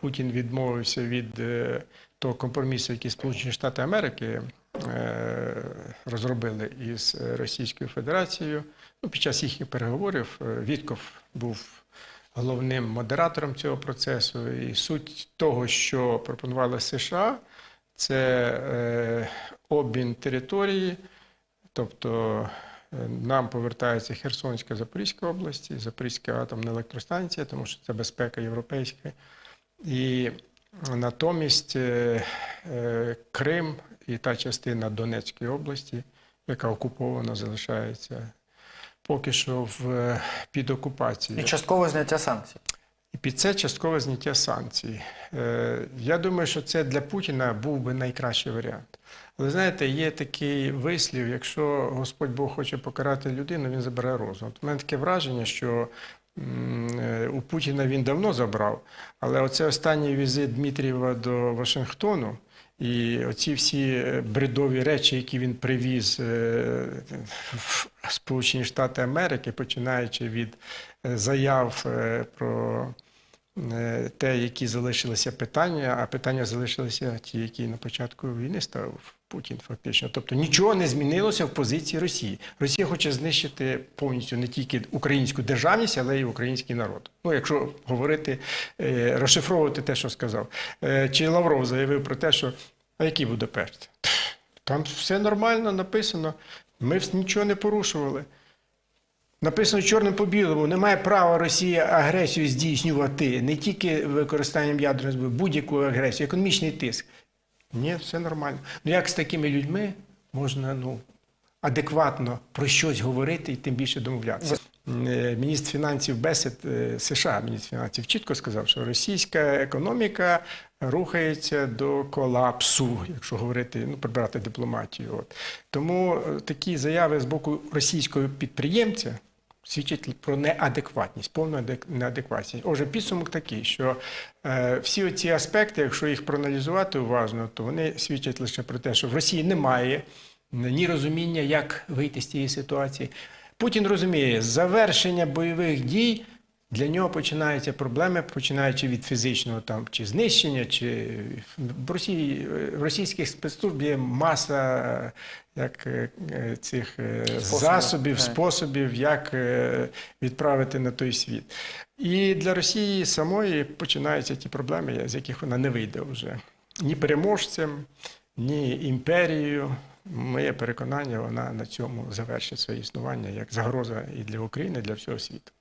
Путін відмовився від е, того компромісу, який Сполучені Штати Америки е, розробили із Російською Федерацією. Ну, під час їхніх переговорів е, Вітков був головним модератором цього процесу. І суть того, що пропонували США, це обмін території, тобто нам повертається Херсонська Запорізька області, Запорізька атомна електростанція, тому що це безпека європейська. І натомість е, е, Крим і та частина Донецької області, яка окупована, залишається поки що в, е, під окупацією. І часткове зняття санкцій. І під це часткове зняття санкцій. Я думаю, що це для Путіна був би найкращий варіант. Але знаєте, є такий вислів: якщо Господь Бог хоче покарати людину, він забере розум. У мене таке враження, що у Путіна він давно забрав, але оце останній візит Дмитрієва до Вашингтону. І оці всі е, бредові речі, які він привіз е, в Сполучені Штати Америки, починаючи від е, заяв е, про е, те, які залишилися питання, а питання залишилися ті, які на початку війни ставив Путін, фактично. Тобто нічого не змінилося в позиції Росії. Росія хоче знищити повністю не тільки українську державність, але й український народ. Ну, якщо говорити, е, розшифровувати те, що сказав. Е, Чи Лавров заявив про те, що а який Будапешт? Там все нормально написано. Ми нічого не порушували. Написано чорним по білому, немає права Росія агресію здійснювати не тільки використанням ядерної зброї, будь-яку агресію, економічний тиск. Ні, все нормально. Ну як з такими людьми можна ну, адекватно про щось говорити і тим більше домовлятися? Е, Міністр фінансів Бесед е, США, міністр фінансів, чітко сказав, що російська економіка рухається до колапсу, якщо говорити, ну, прибрати дипломатію. От. Тому е, такі заяви з боку російського підприємця свідчать про неадекватність, повну адек- неадекватність. Отже, підсумок такий, що е, всі ці аспекти, якщо їх проаналізувати уважно, то вони свідчать лише про те, що в Росії немає ні розуміння, як вийти з цієї ситуації. Путін розуміє, завершення бойових дій для нього починаються проблеми, починаючи від фізичного там чи знищення, чи в Росії в російських спецслужб є маса е, як е, е, цих Способів, засобів, способів, як відправити на той світ. І для Росії самої починаються ті проблеми, з яких вона не вийде вже ні переможцем, ні імперією. Моє переконання, вона на цьому завершить своє існування як загроза і для України, і для всього світу.